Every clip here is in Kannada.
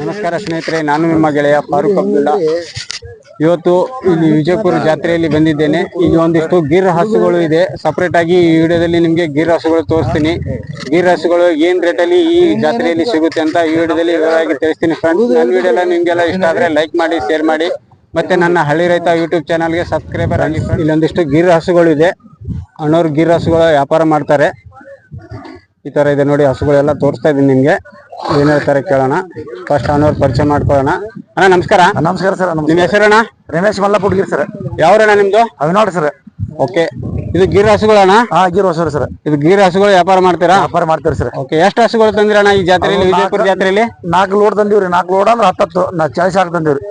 ನಮಸ್ಕಾರ ಸ್ನೇಹಿತರೆ, ನಾನು ನಿಮ್ಮ ಗೆಳೆಯ ಫಾರೂಕ್ ಅಬ್ದುಲ್ಲಾ. ಇವತ್ತು ಇಲ್ಲಿ ವಿಜಯಪುರ ಜಾತ್ರೆಯಲ್ಲಿ ಬಂದಿದ್ದೇನೆ. ಈಗ ಒಂದಿಷ್ಟು ಗಿರ್ ಹಸುಗಳು ಇದೆ. ಸಪರೇಟ್ ಆಗಿ ಈ ವಿಡಿಯೋದಲ್ಲಿ ನಿಮಗೆ ಗಿರ್ ಹಸುಗಳು ತೋರಿಸ್ತೀನಿ. ಗೀರ್ ಹಸುಗಳು ಏನ್ ರೇಟ್ ಅಲ್ಲಿ ಈ ಜಾತ್ರೆಯಲ್ಲಿ ಸಿಗುತ್ತೆ ಅಂತ ಈ ವಿಡಿಯೋದಲ್ಲಿ ವಿವರವಾಗಿ ತಿಳಿಸ್ತೀನಿ ಫ್ರೆಂಡ್ಸ್ ನನ್ನ ವಿಡಿಯೋ ಎಲ್ಲ ನಿಮ್ಗೆಲ್ಲ ಇಷ್ಟ ಆದ್ರೆ ಲೈಕ್ ಮಾಡಿ ಶೇರ್ ಮಾಡಿ. ಮತ್ತೆ ನನ್ನ ಹಳ್ಳಿ ರೈತ ಯೂಟ್ಯೂಬ್ ಚಾನಲ್ಗೆ ಸಬ್ಸ್ಕ್ರೈಬರ್ ಆಗಿ. ಇಲ್ಲೊಂದಿಷ್ಟು ಗೀರ್ ಹಸುಗಳು ಇದೆ. ಅಣ್ಣವ್ರು ಗಿರ್ ಹಸುಗಳು ವ್ಯಾಪಾರ ಮಾಡ್ತಾರೆ. ಈ ತರ ಇದೆ ನೋಡಿ ಹಸುಗಳೆಲ್ಲ ತೋರಿಸ್ತಾ ಇದೀನಿ ನಿಮ್ಗೆ. ಏನೇ ತರ ಕೇಳೋಣ. ಫಸ್ಟ್ ಅನ್ನೋರ್ ಪರಿಚಯ ಮಾಡ್ಕೊಳ್ಳೋಣ. ಅಣ್ಣ ನಮಸ್ಕಾರ. ನಮಸ್ಕಾರ ಸರ್ ನಿಮ್ ಹೆಸರಣ್ಣ? ರಮೇಶ್ ಮಲ್ಲಪುಡ್ಗಿರ್ ಸರ್. ಯಾವ್ರಣ್ಣ ನಿಮ್ದು? ಅವಿನಾಡ್ ಸರ್. ಓಕೆ ಇದು ಗೀರ್ ಹಸುಗಳಣ್ಣ ಹಾ ಗೀರ್ ಹೊಸರು ಸರ್. ಇದು ಗೀರ್ ಹಸುಗಳು ವ್ಯಾಪಾರ ಮಾಡ್ತೀರಾ? ವ್ಯಾಪಾರ ಮಾಡ್ತೀರಿ ಸರ್. ಓಕೆ ಎಷ್ಟು ಹಸುಗಳು ತಂದಿರಣ್ಣ ಈ ಜಾತ್ರೆಯಲ್ಲಿ ವಿಜಯಪುರ ಜಾತ್ರೆಯಲ್ಲಿ ನಾಲ್ಕು ಲೋಡ್ ತಂದಿವ್ರಿ ನಾಲ್ಕು ಲೋಡ್ ಅಂದ್ರೆ ಹತ್ತತ್ತು. ನಾ ಚಾಯ್ಸ್ ಹಾಕಿ ತಂದಿವ್ರಿ.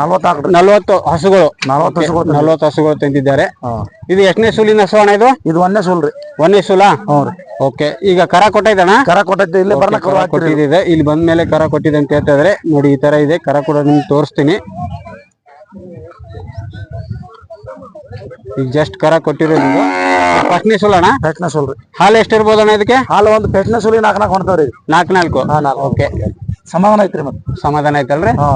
ನಲ್ವತ್ತು ನಲ್ವತ್ತು ಹಸುಗಳು. ನಲ್ವತ್ತು ಹಸುಗಳು. ನಲ್ವತ್ತು ಹಸುಗಳು ತಂದಿದ್ದಾರೆ. ಇದು ಎಷ್ಟನೇ ಸೂಲಿನ ಹಸು ಅಣ್ಣ ಇದು? ಇದು ಒಂದೇ ಸೂಲ್ರಿ ಒಂದೇ ಸೂಲ? ಹ್ಞೂ ರೀ. ಓಕೆ ಈಗ ಕರ ಕೊಟ್ಟೈತಣ್ಣ? ಕರ ಕೊಟ್ಟಿದ್ದೆ ಇಲ್ಲಿ ಕರು ಕೊಟ್ಟಿದೆ. ಇಲ್ಲಿ ಬಂದ ಮೇಲೆ ಕರ ಕೊಟ್ಟಿದೆ ಅಂತ ಹೇಳ್ತಾ ಇದಾರೆ. ನೋಡಿ ಈ ತರ ಇದೆ. ಕರ ಕೂಡ ನಿಮ್ಗೆ ತೋರಿಸ್ತೀನಿ. ಈಗ ಜಸ್ಟ್ ಕರ ಕೊಟ್ಟಿರೋದು ಪಟ್ನೆ ಸುಲಣ ಪಟ್ನೆ ಸುಲ್ರಿ ಹಾಲು ಎಷ್ಟಿರ್ಬೋದಣ್ಣ ಇದಕ್ಕೆ? ಹಾಲು ಒಂದು ಪೆಟ್ನ ಸುಲಿ ನಾಲ್ಕು ನಾಲ್ಕು ರೀ. ನಾಲ್ಕು ನಾಲ್ಕು? ಹಾ ನಾಲ್ಕು. ಓಕೆ ಸಮಾಧಾನ ಐತ್ರಿ ಮತ್ತೆ. ಸಮಾಧಾನ ಐತಲ್ರಿ? ಹಾ.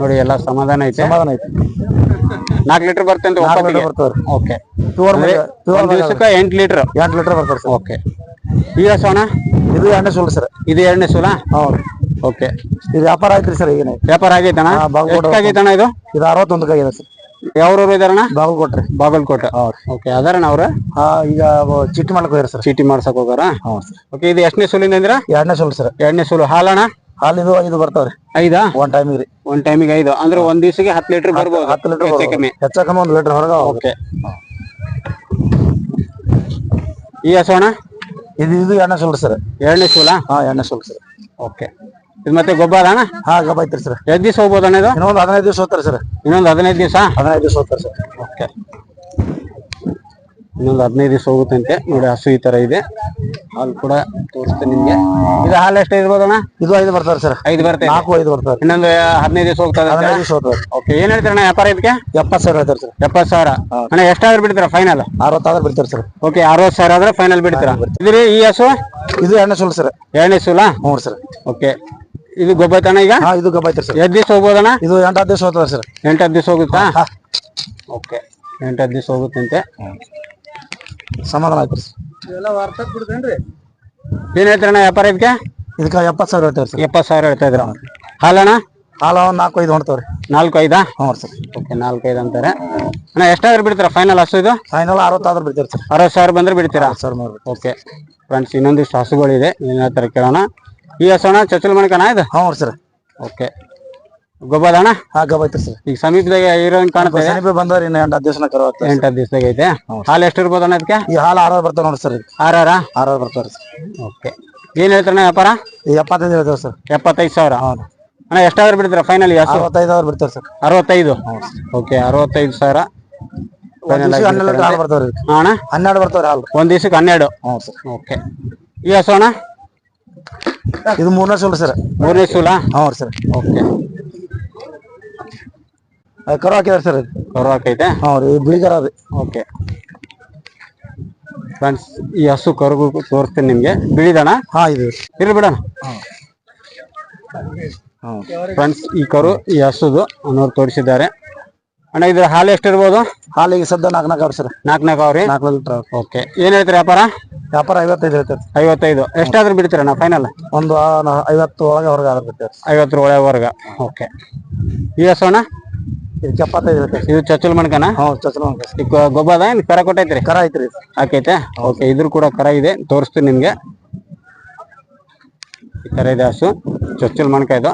ನೋಡಿ ಎಲ್ಲ ಸಮಾಧಾನ ಐತೆ. ಸಮಾಧಾನ ಐತಿ ನಾಲ್ಕು ಲೀಟರ್ ಬರ್ತೇನೆ ನಾಲ್ಕು ಲೀಟರ್ ಬರ್ತಾವ್ರಿ ಓಕೆ ದಿವಸಕ್ಕೆ ಎಂಟು ಲೀಟರ್? ಎಂಟು ಲೀಟರ್ ಸರ್. ಓಕೆ ಈಗ ಸೋಣ ಇದು ಎಣ್ಣೆ ಸೂಲ್ ಸರ್. ಇದು ಎಣ್ಣೆ ಸುಲಾ ಹೌದು. ಓಕೆ. ಇದು ವ್ಯಾಪಾರ ಐತ್ರಿ ಸರ್ ಈಗ ವ್ಯಾಪಾರ ಆಗೈತಣ್ಣ? ಹಾ, ಬಾಗಲಕೋಟೆ ಎಷ್ಟಾಗೈತಣ್ಣ ಇದು? ಇದು ಅರವತ್ತೊಂದಕ್ಕೆ ಆಗಿದೆ ಸರ್. ಯಾವ್ರವ್ರು ಇದಾರಣ್ಣ? ಬಾಗಲ್ಕೋಟ್ರಿ. ಬಾಗಲ್ಕೋಟೆ. ಓಕೆ ಅದಾರಣ್ಣ ಅವ್ರ? ಹಾ ಈಗ ಚೀಟಿ ಹೋಗ್ಯಾರ ಸರ್. ಚೀಟಿ ಮಾಡ್ಸಕ್ ಹೋಗಾರ? ಸರ್. ಓಕೆ ಇದು ಎಷ್ಟನೇ ಸೂಲಿಂದ ಅಂದ್ರ? ಎರಡನೇ ಸೂಲ್ ಸರ್. ಎರಡನೇ ಸೂಲು. ಹಾಲಣ್ಣ? ಹಾಲು ಇದು ಐದು ಬರ್ತಾವ್ರಿ. ಐದಾ? ಒಂದ್ ಟೈಮಿಗೆ ರೀ. ಒಂದ್ ಟೈಮಿಗೆ ಐದು. ಅಂದ್ರೆ ಒಂದ್ ದಿವಸಕ್ಕೆ ಹತ್ತು ಲೀಟರ್ ಬರ್ಬೋದು. ಹತ್ತು ಲೀಟರ್ ಹೆಚ್ಚು ಕಮ್ಮಿ. ಹೆಚ್ಚ ಕಮ್ಮಿ ಒಂದು ಲೀಟರ್ ಹೊರಗ ಓಕೆ. ಈ ಹಸೋಣ ಇದು ಇದು ಎಣ್ಣೆ ಸೂಲ್ ಸರ್. ಎರಡನೇ ಸೂಲ? ಹಾ ಎಣ್ಣೆ ಸೂಲ್ ಸರ್. ಓಕೆ. ಇದು ಮತ್ತೆ ಗೊಬ್ಬರ ಅಣ್ಣ? ಹಾ ಗಬ್ಬ ಐತ್ರಿ ಸರ್. ಎಷ್ಟು ದಿವಸ ಹೋಗ್ಬೋದಣ್ಣ ಇದು? ಇನ್ನೊಂದು ಹದಿನೈದು ದಿವಸ ಹೋಗ್ತಾರೆ ಸರ್. ಇನ್ನೊಂದು ಹದಿನೈದು ದಿವಸ? ಹದಿನೈದು ದಿವಸ ಹೋಗ್ತಾರೆ ಸರ್. ಓಕೆ. ಇನ್ನೊಂದು ಹದಿನೈದು ದಿವಸ ಹೋಗುತ್ತಂತೆ. ನೋಡಿ ಹಸು ಈ ತರ ಇದೆ. ಹಾಲು ಕೂಡ ತೋರಿಸ್ತೇನೆ ನಿಮ್ಗೆ. ಇದು ಹಾಲು ಎಷ್ಟು ಇರ್ಬೋದಣ್ಣ ಇದು ಐದು ಬರ್ತಾರೆ ಸರ್. ಐದು ಬರ್ತೇವೆ ನಾಲ್ಕು ಐದು ಬರ್ತಾರೆ. ಇನ್ನೊಂದು ಹದಿನೈದು ದಿವಸ ಹೋಗ್ತದೆ ಹದಿನೈದು ದಿವಸ ಹೋಗ್ತಾರೆ ಓಕೆ ಏನ್ ಹೇಳ್ತೀರಣ್ಣ ವ್ಯಾಪಾರ ಇದಕ್ಕೆ? ಎಪ್ಪತ್ತು ಸಾವಿರ ಹೇಳ್ತಾರೆ ಸರ್. ಎಪ್ಪತ್ತು ಸಾವಿರ. ಅಣ್ಣ ಎಷ್ಟಾದ್ರೂ ಬಿಡ್ತೀರಾ ಫೈನಲ್ ಅರವತ್ತಾದ್ರೂ ಬಿಡ್ತಾರೆ ಸರ್. ಓಕೆ ಅರವತ್ತು ಸಾವಿರ ಆದ್ರೆ ಫೈನಲ್ ಬಿಡ್ತೀರಾ? ಇದ್ರಿ ಈ ಹಸು? ಇದು ಎಣ್ಣೆ ಸುಳ್ಳು ಸರ್. ಎರಡನೇ ಸುಳ್ಳ ಹ್ಞೂ ಸರ್. ಓಕೆ. ಇದು ಗೊಬ್ಬೈತಣ್ಣ ಈಗ? ಹಾ ಇದು ಗಬ್ಬ ಐತ್ರಿ ಸರ್. ಎಷ್ಟು ದಿವಸ ಹೋಗ್ಬೋದಣ್ಣ? ಇದು ಎಂಟು ಹತ್ತು ದಿವಸ ಹೋಗ್ತದ ಸರ್. ಎಂಟು ಹತ್ತು ದಿವಸ ಹೋಗುತ್ತಾ? ಓಕೆ. ಎಂಟು ಹತ್ತು ದಿವಸ ಹೋಗುತ್ತಂತೆ. ಸಮಾಧಾನ ಆಯ್ತು ಸರ್. ಏನ್ ಹೇಳ್ತಾರಣ್ಣ ವ್ಯಾಪಾರ ಇದಕ್ಕೆ? ಇದಕ್ಕೆ ಎಪ್ಪತ್ತು ಸಾವಿರ ಹೇಳ್ತಾರೆ ಸರ್. ಎಪ್ಪತ್ತು ಸಾವಿರ ಹೇಳ್ತಾ ಇದ್ರ ಹಾಲಣ್ಣ? ಹಾಲು ಒಂದು ನಾಲ್ಕು ಐದು ಹೊಣ್ತಾವ್ರಿ ನಾಲ್ಕು ಐದಾ? ಹ್ಞೂ ಸರ್. ಓಕೆ ನಾಲ್ಕು ಐದು ಅಂತಾರೆ. ಅಣ್ಣ ಎಷ್ಟಾದ್ರೂ ಬಿಡ್ತೀರಾ ಫೈನಲ್ ಹಸು ಇದು? ಫೈನಲ್ ಅರವತ್ತಾದ್ರೂ ಬಿಡ್ತೀರಿ ಸರ್. ಅರವತ್ತು ಸಾವಿರ ಬಂದ್ರೆ ಬಿಡ್ತೀರಾ? ಸರ್ ಓಕೆ ಫ್ರೆಂಡ್ಸ್ ಇನ್ನೊಂದಿಷ್ಟು ಹಸುಗಳಿದೆ. ಏನ್ ಹೇಳ್ತಾರೆ ಕೇಳೋಣ. ಈ ಹಸು ಅಣ್ಣ ಚಚ್ಚಲ್ ಮಣಿಕನ ಇದು? ಹ್ಞೂ ಸರ್. ಓಕೆ. ಗೊಬ್ಬರ ಅಣ್ಣ ಹಾ ಗಬ್ಬ ಐತ್ರಿ ಸರ್. ಈಗ ಸಮೀಪದಾಗ ಇರೋ ಕಾಣುತ್ತೆ? ಸಮೀಪ ಬಂದವ್ರಿ ಇನ್ನು ಎಂಟು ದಿವಸ ದಿವಸನ ಕರು ಆಗ್ತದೆ ಎಂಟು ಹತ್ತು ದಿವಸದಾಗ ಐತೆ? ಹಾಲು ಎಷ್ಟು ಇರ್ಬೋದು ಅಣ್ಣ ಅದಕ್ಕೆ ಈ ಹಾಲು ಆರಾರು ಬರ್ತಾವ ನೋಡಿ ಸರ್ ಆರಾರ ಆರಾರು ಬರ್ತಾವ್ರಿ ಸರ್. ಓಕೆ. ಏನ್ ಹೇಳ್ತಾರಣ್ಣ ವ್ಯಾಪಾರ? ಈ ಎಪ್ಪತ್ತೈದು ಹೇಳ್ತಾವೆ ಸರ್. ಎಪ್ಪತ್ತೈದು ಸಾವಿರ? ಹೌದು ಅಣ್ಣ ಎಷ್ಟಾದ್ರು ಬಿಡ್ತೀರಾ ಫೈನಲ್ ಅರವತ್ತೈದು ಅವ್ರು ಬಿಡ್ತಾರೆ ಸರ್. ಅರವತ್ತೈದು? ಓಕೆ ಅರವತ್ತೈದು ಸಾವಿರ. ಹನ್ನೆರಡು ಬರ್ತಾವ್ರಿ ಹಾ ಅಣ್ಣ? ಹನ್ನೆರಡು ಬರ್ತಾವ್ರಿ ಹಾಲು. ಒಂದ್ ದಿವಸಕ್ಕೆ ಹನ್ನೆರಡು? ಹ್ಞೂ ಸರ್. ಓಕೆ. ಈ ಹಸು ಅಣ್ಣ? ಇದು ಮೂರನೇ ಸೂಲ್ ಸರ್. ಮೂರನೇ ಸೂಲ ಹ್ಞೂ ಸರ್. ಓಕೆ. ಅದು ಕರು ಹಾಕಿದಾರೆ ಸರ್ ಕರು ಹಾಕೈತೆ? ಹ್ಞೂ ರೀ ಬಿಳಿ ಕರ ರೀ ಓಕೆ. ಫ್ರೆಂಡ್ಸ್ ಈ ಹಸು ಕರುಗು ತೋರಿಸ್ತೀನಿ ನಿಮಗೆ. ಬಿಳಿದಣ ಹಾ ಇದು. ಇರ್ಲಿ ಬಿಡಣ. ಫ್ರೆಂಡ್ಸ್ ಈ ಕರು ಈ ಹಸುದು ಅನ್ನೋರು ತೋರಿಸಿದ್ದಾರೆ. ಅಣ್ಣ ಇದ್ರ ಹಾಲು ಎಷ್ಟಿರ್ಬೋದು? ಹಾಲಿಗೆ ಸದ್ದ ನಾಲ್ಕು ನಾಲ್ಕು ಅವ್ರಿ ಸರ್. ನಾಲ್ಕು ನಾಲ್ಕು ಅವ್ರಿ ನಾಲ್ಕು ಲೀಟರ್ ಓಕೆ. ಏನ್ ಹೇಳ್ತೀರಿ ವ್ಯಾಪಾರ? ವ್ಯಾಪಾರ ಐವತ್ತೈದು ಇರ್ತದೆ ಐವತ್ತೈದು. ಎಷ್ಟಾದ್ರೂ ಬಿಡ್ತೀರಣ್ಣ ಫೈನಲ್ ಒಂದು ಐವತ್ತು ಒಳಗೆ ಹೊರಗೆ ಆದ್ರೆ ಬಿಡ್ತೀವಿ. ಐವತ್ತರ ಹೊರಗೆ. ಓಕೆ. ಈ ಹಸು ಅಣ್ಣ ಇದಕ್ಕೆ ಎಪ್ಪತ್ತೈದು ಇರುತ್ತೆ ಇದು ಚಚ್ಚಲ್ ಮಣ್ಕನ? ಹ್ಞೂ ಚಚ್ಚಲ್ ಮಣ್ಕ. ಗೊ- ಗೊಬ್ಬರ ಏನು ಕರ ಕೊಟ್ಟೈತ್ರಿ ಕರ ಐತ್ರಿ. ಆಕೈತೆ? ಓಕೆ ಇದ್ರ ಕೂಡ ಕರ ಇದೆ. ತೋರಿಸ್ತೀನಿ ನಿಮಗೆ. ಈ ಕರ ಇದೆ ಹಸು ಚೊಚ್ಚಲ್ ಮಣ್ಕ ಇದು.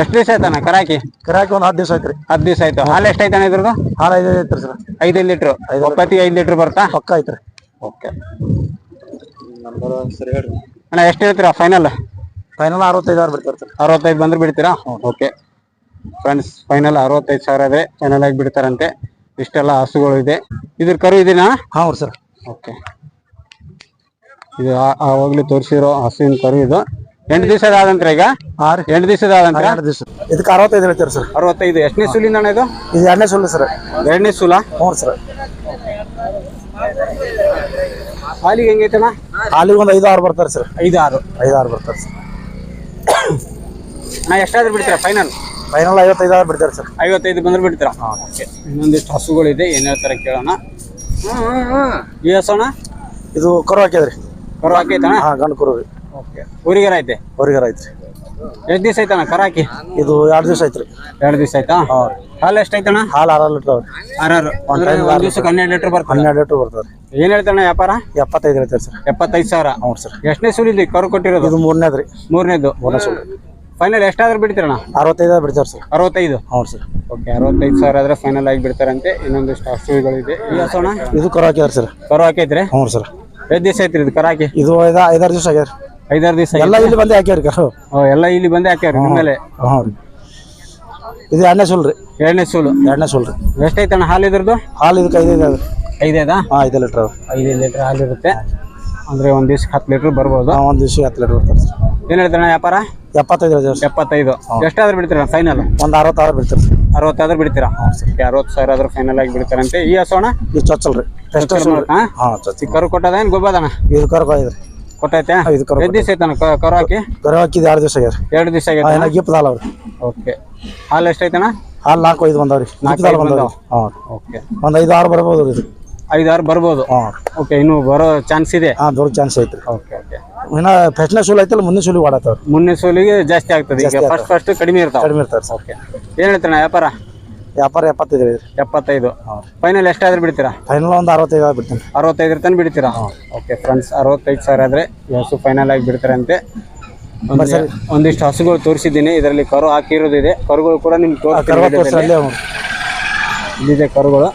ಎಷ್ಟು ದಿವಸ ಆಯ್ತಾನ ಕರಾಕಿ? ಕರಾಕಿ ಒಂದ್ ಹತ್ತು ದಿವಸ ಐತ್ರಿ ಹತ್ತು ದಿವಸ ಆಯ್ತು. ಹಾಲು ಐತಾನ ಇದ್ರದ್ದು? ಹಾಲು ಐದು ಐತ್ರಿ ಸರ್. ಐದು ಲೀಟ್ರು. ಒಪ್ಪತ್ತಿಗೆ ಐದು ಲೀಟ್ರ್. ಬರ್ತಾ ಪಕ್ಕ ಐತ್ರಿ. ಓಕೆ. ಸರಿ ಹೇಳ್ರಿ. ಅಣ್ಣ ಎಷ್ಟು ಹೇಳ್ತೀರಾ? ಫೈನಲ್ ಫೈನಲ್ ಅರವತ್ತೈದು ಸಾವಿರ ಬಿಡ್ತಾರೆ ಸರ್. ಅರವತ್ತೈದು ಬಂದ್ರೆ ಬಿಡ್ತೀರಾ? ಓಕೆ. ಫ್ರೆಂಡ್ಸ್ ಫೈನಲ್ ಅರವತ್ತೈದು ಸಾವಿರ ಇದೆ ಫೈನಲ್ ಆಗಿ ಬಿಡ್ತಾರಂತೆ. ಇಷ್ಟೆಲ್ಲ ಹಸುಗಳು ಇದೆ. ಇದ್ರ ಕರು ಇದೀನಾ? ಹಾಂ ಸರ್. ಓಕೆ. ಇದು ಆವಾಗಲೇ ತೋರಿಸಿರೋ ಹಸುವಿನ ಕರು ಇದು. ಎಂಟು ದಿವಸ ಆದಂತ್ರ ಈಗ? ಹಾಂ ಎಂಟು ದಿವಸದ ಆದಂತ್ರ? ಎರಡು ದಿವಸ ಇದಕ್ಕೆ ಅರವತ್ತೈದು ಹೇಳ್ತಾರೆ ಸರ್. ಅರವತ್ತೈದು. ಎಷ್ಟನೇ ಸುಲಿಂದ ಅಣ್ಣ ಇದು? ಇದು ಎರಡನೇ ಸುಳ್ಳು ಸರ್. ಎರಡನೇ ಸುಲ ಹ್ಞೂ ಸರ್. ಹಾಲಿಗೆ ಹೆಂಗೈತಣ್ಣ ಹಾಲಿಗೆ ಒಂದು ಐದು ಆರು ಬರ್ತಾರೆ ಸರ್. ಐದು ಆರು ಐದು ಆರು ಬರ್ತಾರೆ ಸರ್. ನಾ ಎಷ್ಟಾದ್ರೂ ಬಿಡ್ತೀರ ಫೈನಲ್? ಫೈನಲ್ ಐವತ್ತೈದು ಆರು ಬಿಡ್ತಾರೆ ಸರ್. ಐವತ್ತೈದು ಬಂದ್ರೆ ಬಿಡ್ತೀರಾ? ಓಕೆ. ಇನ್ನೊಂದಿಷ್ಟು ಹಸುಗಳಿದೆ ಏನು ಹೇಳ್ತಾರೆ ಕೇಳೋಣ. ಹ್ಞೂ ಹ್ಞೂ ಹ್ಞೂ ಇದು ಕರು ಹಾಕಿದ್ರಿ ಕರು ಹಾಕೈತಣ್ಣ ಹಾಂ ಗಂಡು ಕರು. ರೀ ಊರಿಗರ ಐತೆ? ಹೊರಗರ ಐತ್ರಿ. ಎಷ್ಟು ದಿವಸ ಐತಣ್ಣ ಕರಾಕಿ? ಇದು ಎರಡು ದಿವಸ ಐತ್ರಿ. ಎರಡು ದಿವಸ ಆಯ್ತಾ? ಹಾಲು ಎಷ್ಟೈತಣ್ಣ ಹಾಲು ಆರು ಲೀಟರ್ ಆರಾರು. ಅಂದ್ರೆ ಒಂದ್ ದಿವ್ಸಕ್ಕೆ ಹನ್ನೆರಡು ಲೀಟರ್ ಬರ್ತದೆ? ಹನ್ನೆರಡು ಲೀಟರ್ ಬರ್ತದೆ ಏನ್ ಹೇಳ್ತಾನೆ ವ್ಯಾಪಾರ? ಎಪ್ಪತ್ತೈದು ಹೇಳ್ತಾರೆ ಸರ್. ಎಪ್ಪತ್ತೈದು ಸಾವಿರ? ಹ್ಞೂ ಸರ್. ಎಷ್ಟನೇ ಸುಲಿದ್ರಿ ಕರು ಕೊಟ್ಟಿರೋದು? ಇದು ಮೂರನೇದು ಮೂರನೇ ಮೂರನೇದು ಫೈನಲ್ ಎಷ್ಟಾದ್ರೂ ಬಿಡ್ತೀರಣ್ಣ? ಅರವತ್ತೈದು ಬಿಡ್ತಾರೆ ಸರ್. ಅರವತ್ತೈದು? ಹ್ಞೂ ಸರ್. ಓಕೆ ಅರವತ್ತೈದು ಸಾವಿರ ಆದ್ರೆ ಫೈನಲ್ ಆಗಿ ಬಿಡ್ತಾರಂತೆ. ಇನ್ನೊಂದಿಷ್ಟು ಹಸುಗಳಿದೆ ಈ ಹಸೋಣ ಇದು ಕರು ಹಾಕ್ಯಾರ ಸರ್. ಕರು ಹಾಕೈತ್ರಿ ಹ್ಞೂ ಸರ್. ಎಷ್ಟು ದಿವಸ ಐತ್ರಿ ಇದು ಕರು ಹಾಕಿ ಇದು ಐದು ಐದಾರು ದಿವಸ ಆಗ್ಯಾರ ಐದಾರು ದಿವಸ ಎಲ್ಲ ಇಲ್ಲಿ ಬಂದೆ ಹಾಕ್ಯಾರ ಕರು. ಎಲ್ಲ ಇಲ್ಲಿ ಬಂದೇ ಹಾಕ್ಯಾರ ಮೇಲೆ ಹ್ಞೂ ರೀ ಇದು ಎರಡನೇ ಸುಲ್ರಿ ಎರಡನೇ ಸೂಲು? ಎರಡನೇ ಸುಲ್ ರೀ. ಎಷ್ಟೈತಣ್ಣ ಹಾಲು ಇದ್ರದ್ದು? ಹಾಲು ಇದಕ್ಕೆ ಐದು ಐದು ಐದೈದಾ? ಹಾಂ ಐದು ಲೀಟ್ರ್ ಐದು ಲೀಟ್ರ್ ಹಾಲು ಇರುತ್ತೆ. ಅಂದರೆ ಒಂದು ದಿವ್ಸಕ್ಕೆ ಹತ್ತು ಲೀಟ್ರ್ ಬರ್ಬೋದು. ಒಂದು ದಿವ್ಸಕ್ಕೆ ಹತ್ತು ಲೀಟ್ರ್ ಬರ್ತಾರೆ ಏನು ಹೇಳ್ತಾರೆ ಹೇಳ್ತಾನೆ ವ್ಯಾಪಾರ? ಎಪ್ಪತ್ತೈದು ಹೇಳ್ತಾರೆ ಸರ್. ಎಪ್ಪತ್ತೈದು. ಎಷ್ಟಾದ್ರೂ ಬಿಡ್ತೀರಾ ಫೈನಲ್ ಒಂದು ಅರವತ್ತಾರು ಬಿಡ್ತೀರಿ ಅರವತ್ತಾದ್ರೂ ಬಿಡ್ತೀರಾ? ಸರಿ. ಅರವತ್ತು ಸಾವಿರ ಆದ್ರೂ ಫೈನಲ್ ಆಗಿ ಬಿಡ್ತಾರಂತೆ. ಈ ಹಸೋಣ? ಇದು ಚೊಚ್ಚಲ್ ರೀ ಎಷ್ಟು ಹಾ ಹಾಂ ಚೊಚ್ಚಿ ಕರು ಕೊಟ್ಟದ ಏನು ಗೊಬ್ಬದಣ್ಣ ಇದು ಕರ್ಕೊ ಕೊಟ್ಟೈತೆ? ಇದು ಕರು ಎಷ್ಟು ದಿವಸ ಕ- ಕರು ಹಾಕಿ? ಕರು ಹಾಕಿದ ಎರಡು ದಿವಸ ಆಗ್ಯಾರ ಎರಡು ದಿವಸ ಹಾಂ ಆಗೈತೆ ಗಿಫ್ಟ್ ಗಿಪ್ಪದ ಹಾಲು ಅವ್ರಿ. ಓಕೆ. ಹಾಲು ಎಷ್ಟೈತಣ್ಣ ಹಾಲು ನಾಲ್ಕು ಐದು ಬಂದವ್ರಿ. ನಾಲ್ಕು ಹಾಲು ಐದು ಬಂದವ್ರಿ. ಹಾಂ. ಓಕೆ. ಒಂದು ಐದು ಆರು ಬರ್ಬೋದು ಇದು ಐದು ಐದಾರು ಬರ್ಬೋದು? ಹಾಂ. ಓಕೆ ಇನ್ನು ಬರೋ ಚಾನ್ಸ್ ಇದೆ? ಹಾಂ ದೊಡ್ಡ ಚಾನ್ಸ್ ಐತ್ರಿ. Okay okay. ಇನ್ನ ಫೆಸ್ಟ್ನ ಸೂಲ್ ಐತಲ್ಲ ಮುಂದಿನ ಸೂಲಿಗೆ ಓಡಾತವ್ರಿ ಮುಂದಿನ ಸೂಲಿಗೆ ಜಾಸ್ತಿ ಆಗ್ತದೆ. ಈಗ ಫಸ್ಟ್ ಫಸ್ಟ್ ಕಡಿಮೆ ಇರ್ತಾವೆ. ಕಡಿಮೆ ಇರ್ತಾರೆ ಓಕೆ. ಏನು ಹೇಳ್ತಾನೆ ವ್ಯಾಪಾರ? ವ್ಯಾಪಾರ ಎಪ್ಪತ್ತೈದು ರೀ. ಎಪ್ಪತ್ತೈದು. ಫೈನಲ್ ಎಷ್ಟಾದ್ರೂ ಬಿಡ್ತೀರಾ? ಫೈನಲ್ ಒಂದು ಅರವತ್ತೈದು ಆಗಿ ಬಿಡ್ತೀನಿ. ಅರವತ್ತೈದರ ತನಕ ಬಿಡ್ತೀರಾ? ಓಕೆ ಫ್ರೆಂಡ್ಸ್ ಅರವತ್ತೈದು ಸಾವಿರ ಆದರೆ ಹಸು ಫೈನಲ್ ಆಗಿ ಬಿಡ್ತಾರಂತೆ. ಒಂದು- ಒಂದಿಷ್ಟು ಹಸುಗಳು ತೋರಿಸಿದ್ದೀನಿ. ಇದರಲ್ಲಿ ಕರು ಹಾಕಿರೋದಿದೆ. ಕರುಗಳು ಕೂಡ ನಿಮ್ಗೆ ಕರ್ವ ತೋರಿಸ್ತೀನಿ ತೋರಿಸಿ ಇಲ್ಲಿದೆ ಕರುಗಳು.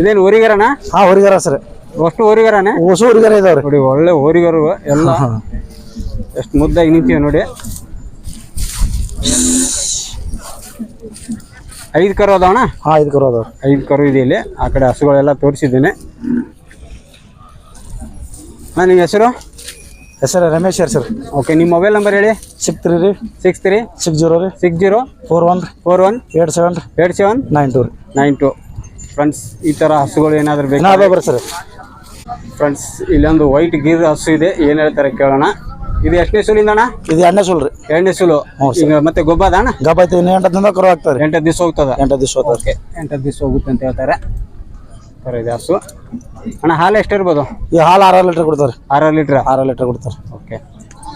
ಇದೇನು ಊರಿಗರನ? ಹಾ ಹುರಿಗರ ಸರ್. ಅಷ್ಟು ಊರಿಗರನೇ? ಹೊಸ ಊರಿಗರ ಇದಾವ್ರಿ. ನೋಡಿ ಒಳ್ಳೆ ಊರಿಗರು ಎಲ್ಲ. ಎಷ್ಟು ಮುದ್ದಾಗಿ ನಿಂತೀವಿ ನೋಡಿ. ಐದು ಕರು ಅದಾವಣ ಹಾಂ ಐದು ಕರು ಅದಾವ. ಐದು ಕರು ಇದೆ ಇಲ್ಲಿ. ಆ ಕಡೆ ಹಸುಗಳೆಲ್ಲ ತೋರಿಸಿದ್ದೇನೆ. ನಾನು ನಿಮ್ಮ ಹೆಸರು? ಹೆಸರು ರಮೇಶ್ ಸರ್ ಸರ್? ಓಕೆ ನಿಮ್ಮ ಮೊಬೈಲ್ ನಂಬರ್ ಹೇಳಿ. Six three three. Six three. Six zero three. Six zero four one four one eight seven eight seven nine two nine two friends ಈ ಥರ ಹಸುಗಳು ಏನಾದರೂ ಬೇಕು ಬರ್ರಿ ಸರ್. ಫ್ರೆಂಡ್ಸ್ ಇಲ್ಲೊಂದು ವೈಟ್ ಗೀರ್ ಹಸು ಇದೆ. ಏನು ಹೇಳ್ತಾರೆ ಕೇಳೋಣ. ಇದು ಎಷ್ಟನೇ ಸುಲಿಂದ ಅಣ್ಣ? ಇದು ಎಣ್ಣೆ ಸುಲ್ರಿ ಎರಡನೇ ಸುಲು. ಈಗ ಮತ್ತೆ ಗೊಬ್ಬದ ಅಣ್ಣ? ಗಬ್ಬ ಐತಿ ಇನ್ನು ಎಂಟು ದಿನದಾಗ ಕರು ಆಗ್ತದೆ ಎಂಟು ದಿವಸ ಹೋಗ್ತದ? ಎಂಟು ದಿವಸ ಹೋಗ್ತದೆ ಎಂಟು ದಿವಸ ಹೋಗುತ್ತೆ ಅಂತ ಹೇಳ್ತಾರೆ. ಥರ ಇದೆ ಹಸು. ಅಣ್ಣ ಹಾಲು ಎಷ್ಟು ಇರ್ಬೋದು ಈ ಹಾಲು ಆರು ಲೀಟ್ರ್ ಕೊಡ್ತಾರೆ ಆರು ಲೀಟ್ರ್? ಆರು ಲೀಟ್ರ್ ಕೊಡ್ತಾರೆ ಓಕೆ.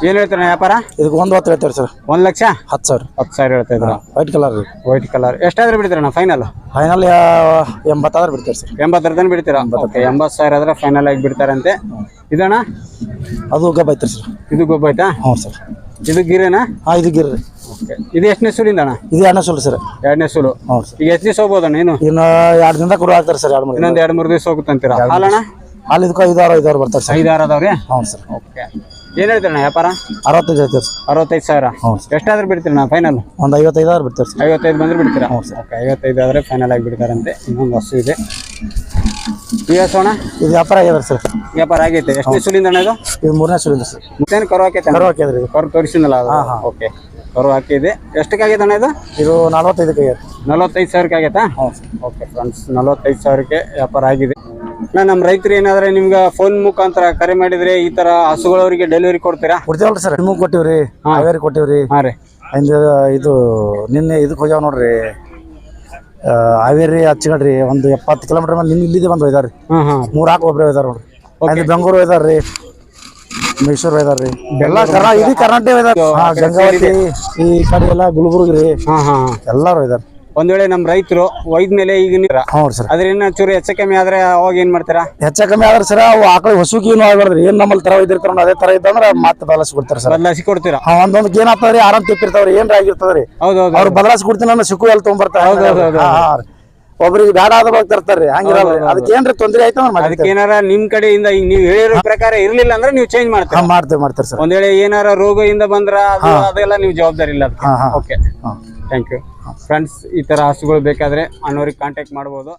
ಏನು ಹೇಳ್ತಾರೆ ವ್ಯಾಪಾರ? ಇದಕ್ಕೆ ಒಂದು ಹತ್ತು ಹೇಳ್ತಾರೆ ಸರ್. ಒಂದ್ ಲಕ್ಷ? ಹತ್ತು ಸಾವಿರ. ಹತ್ತು ಸಾವಿರ ಹೇಳ್ತಾ ಇದ್ರ ವೈಟ್ ಕಲರ್ ವೈಟ್ ಕಲರ್ ಎಷ್ಟಾದ್ರೆ ಬಿಡ್ತೀರಣ್ಣ ಫೈನಲ್ ಫೈನಲ್ ಎಂಬತ್ತಾದ್ರೆ ಬಿಡ್ತಾರೆ ಸರ್. ಎಂಬತ್ತರ ತನಕ ಬಿಡ್ತೀರಾ? ಓಕೆ ಎಂಬತ್ತು ಸಾವಿರ ಆದ್ರೆ ಫೈನಲ್ ಆಗಿ ಬಿಡ್ತಾರಂತೆ. ಇದಣ್ಣ? ಅದು ಗೊಬ್ಬ ಐತ್ರಿ ಸರ್. ಇದು ಗೊಬ್ಬ ಆಯ್ತಾ ಹ್ಞೂ ಸರ್. ಇದು ಗಿರೇನಾ? ಹಾಂ ಇದು ಗಿರ್ರಿ ಓಕೆ ಇದು ಎಷ್ಟನೇ ಸುಲಿಂದ ಅಣ್ಣ? ಇದು ಎರಡನೇ ಸೂಲು ಸರ್. ಎರಡನೇ ಸೂಲು ಹ್ಞೂ ಸರ್. ಈಗ ಎಷ್ಟು ದಿವಸ ಹೋಗ್ಬೋದಣ್ಣ ಇನ್ನು? ಇನ್ನು ಎರಡು ದಿನದ ಕರು ಆಗ್ತಾರೆ ಸರ್ ಎರಡು ಮೂರು ದಿನ. ಇನ್ನೊಂದು ಎರಡು ಮೂರು ದಿವಸ ಹೋಗುತ್ತೆ ಅಂತೀರಾ ಹಾಲಣ್ಣ? ಹಾಲು ಇದಕ್ಕೆ ಐದು ಆರು ಐದು ಆರು ಬರ್ತಾರೆ ಸರ್. ಐದು ಆರು ಅದಾವ್ರಿ? ಹ್ಞೂ ಸರ್. ಓಕೆ ಏನು ಹೇಳ್ತೀರಣ್ಣ ವ್ಯಾಪಾರ? ಅರವತ್ತೈದು ಹೇಳ್ತಾರೆ ಸರ್. ಅರವತ್ತೈದು ಸಾವಿರ. ಹ್ಞೂ ಸರ್. ಎಷ್ಟಾದ್ರೂ ಬಿಡ್ತೀರಣ್ಣ ಫೈನಲ್ ಒಂದ್ ಐವತ್ತೈದು ಆರು ಬಿಡ್ತಾರೆ ಸರ್. ಐವತ್ತೈದು ಬಂದ್ರೆ ಬಿಡ್ತೀರಾ? ಓಕೆ ಐವತ್ತೈದು ಆದ್ರೆ ಫೈನಲ್ ಆಗಿ ಬಿಡ್ತಾರಂತೆ. ಇನ್ನೊಂದು ವಸ್ತು ಇದೆ. ಈ ಹಸು ಅಣ್ಣ? ಇದು ವ್ಯಾಪಾರ ಆಗ್ಯದ ಸರ್. ವ್ಯಾಪಾರ ಆಗೈತೆ. ಎಷ್ಟು ಸುಲಿಂದ ಅಣ್ಣ ಇದು? ಇದು ಮೂರನೇ ಸುಲಿಂದ ಸರ್. ಮತ್ತೇನು ಕರು ಹಾಕೈತೆ ಕರು ಹಾಕಿದ್ರಿ ಇದು. ಕರು ತೋರಿಸಿದ್ನಲ್ಲ ಅದು. ಓಕೆ. ಕರು ಹಾಕಿದೆ. ಎಷ್ಟಕ್ಕೆ ಆಗೈತೆ ಅಣ್ಣ ಇದು? ಇದು ನಲ್ವತ್ತೈದಕ್ಕೆ ಆಗ್ಯದ ನಲವತ್ತೈದು ಸಾವಿರಕ್ಕೆ ಆಗೈತಾ? ಹ್ಞೂ ಸರ್. ಓಕೆ ಫ್ರೆಂಡ್ಸ್ ನಲವತ್ತೈದು ಸಾವಿರಕ್ಕೆ ವ್ಯಾಪಾರ ಆಗಿದೆ. ನಾ ನಮ್ಮ ರೈತರು ಏನಾದ್ರೆ ನಿಮ್ಗೆ ಫೋನ್ ಮುಖಾಂತರ ಕರೆ ಮಾಡಿದ್ರೆ ಈ ತರ ಹಸುಗಳವರಿಗೆ ಡೆಲಿವರಿ ಕೊಡ್ತೀರಾ? ಕೊಡ್ತೀವಲ್ರಿ ಸರ್ ನಿಮಗೆ ಕೊಟ್ಟಿವ್ರಿ ಹಾವೇರಿ ಕೊಟ್ಟಿವ್ರಿ. ಹಾ ರೀ. ಇಂದು ಇದು ನಿನ್ನೆ ಇದಕ್ಕೆ ಹೋಗ್ಯಾವ ನೋಡ್ರಿ ಆ, ಹಾವೇರಿ ಹಚ್ಚಿಗಡ್ರಿ ಒಂದು ಎಪ್ಪತ್ತು ಕಿಲೋಮೀಟರ್ ಮೇಲೆ ನಿನ್ನ ಇಲ್ಲಿದೆ ಬಂದು ಒಯ್ದಾರ ಹ್ಮ್ ಹಾಂ ಹಾಂ. ಮೂರಾಕು ಒಬ್ಬರೇ ಒಯ್ದಾರ ನೋಡ್ರಿ. ಅಲ್ಲಿ ಬೆಂಗಳೂರು ಒಯ್ದಾರ ರೀ ಮೈಸೂರು ಒಯ್ದಾರ ರೀ ಎಲ್ಲ ಕರ್ನಾ ಇಡೀ ಕರ್ನಾಟಕ ಒಯ್ದಾರ ಹಾಂ ಗಂಗಾವತಿ ಈ ಕಡೆ ಎಲ್ಲ ಗುಲ್ಬುರ್ಗ್ರಿ ರೀ ಹ್ಮ್ ಹಾಂ ಹಾಂ. ಎಲ್ಲರೂ ಒಯ್ದಾರ. ಒಂದ್ ವೇಳೆ ನಮ್ಮ ರೈತರು ಒಯ್ದ ಮೇಲೆ ಈಗ ನೀರ ಹ್ಞೂ ಸರ್. ಅದ್ರಿಂದ ಚೂರು ಹೆಚ್ಚ ಕಮ್ಮಿ ಆದ್ರೆ ಅವಾಗ ಏನ್ ಮಾಡ್ತೀರಾ? ಹೆಚ್ಚ ಕಮ್ಮಿ ಆದ್ರೆ ಸರ್ ಅವು ಆಕಳ ಹೊಸುಕಿ ಏನು ಆಗ್ಬಾರ್ದ್ರಿ? ಏನು ನಮ್ಮಲ್ಲಿ ತರ ಒಯ್ದಿರ್ತಾರ ಅದೇ ತರ ಇದ್ದಂದ್ರೆ ಮತ್ತೆ ಬದಲಾಸಿ ಕೊಡ್ತಾರೆ ಸರ್? ಬದಲಾಯಿಸಿ ಕೊಡ್ತೀರಾ? ಹಾಂ ಒಂದೊಂದು ಏನಾಗ್ತದ್ರಿ? ಆರಾಮ್ ತಿಪ್ಪಿರ್ತಾವ್ರಿ ಏನ್ ಆಗಿರ್ತದ್ರಿ? ಹೌದೌದು. ಅವ್ರು ಬದಲಾಸಿ ಕೊಡ್ತೀನಿ ಅನ್ನೋ ಸಿಕ್ಕು ಎಲ್ಲಿ ತೊಗೊಂಬರ್ತಾರೆ. ಹೌದು, ಹೌದು, ಹೌದು. ಹಾ, ಹಾ ರೀ. ಒಬ್ರಿಗೆ ಬೇಡ ಆದ ಬಗ್ಗೆ ತರ್ತಾರ್ರಿ ಹಂಗಿರಲ್ರಿ ಅದಕ್ಕೆ ಏನ್ರಿ ತೊಂದರೆ ಆಯ್ತು ಅದಕ್ಕೆ ಏನಾರ ನಿಮ್ ಕಡೆಯಿಂದ ಈಗ ನೀವು ಹೇಳಿರೋ ಪ್ರಕಾರ ಇರ್ಲಿಲ್ಲ ಅಂದ್ರೆ ನೀವು ಚೇಂಜ್ ಮಾಡ್ತೀರಾ? ಮಾಡ್ತೇವೆ ಮಾಡ್ತಾರೆ ಸರ್. ಒಂದ್ ವೇಳೆ ಏನಾರ ರೋಗದಿಂದ ಬಂದ್ರ ಅದು ಅದೆಲ್ಲ ನೀವು ಜವಾಬ್ದಾರಿ ಇಲ್ಲ ಓಕೆ ಥ್ಯಾಂಕ್ ಯು ಫ್ರೆಂಡ್ಸ್ ಈ ತರ ಹಸುಗಳು ಬೇಕಾದ್ರೆ ಅನ್ನೋರಿಗೆ ಕಾಂಟ್ಯಾಕ್ಟ್ ಮಾಡ್ಬೋದು.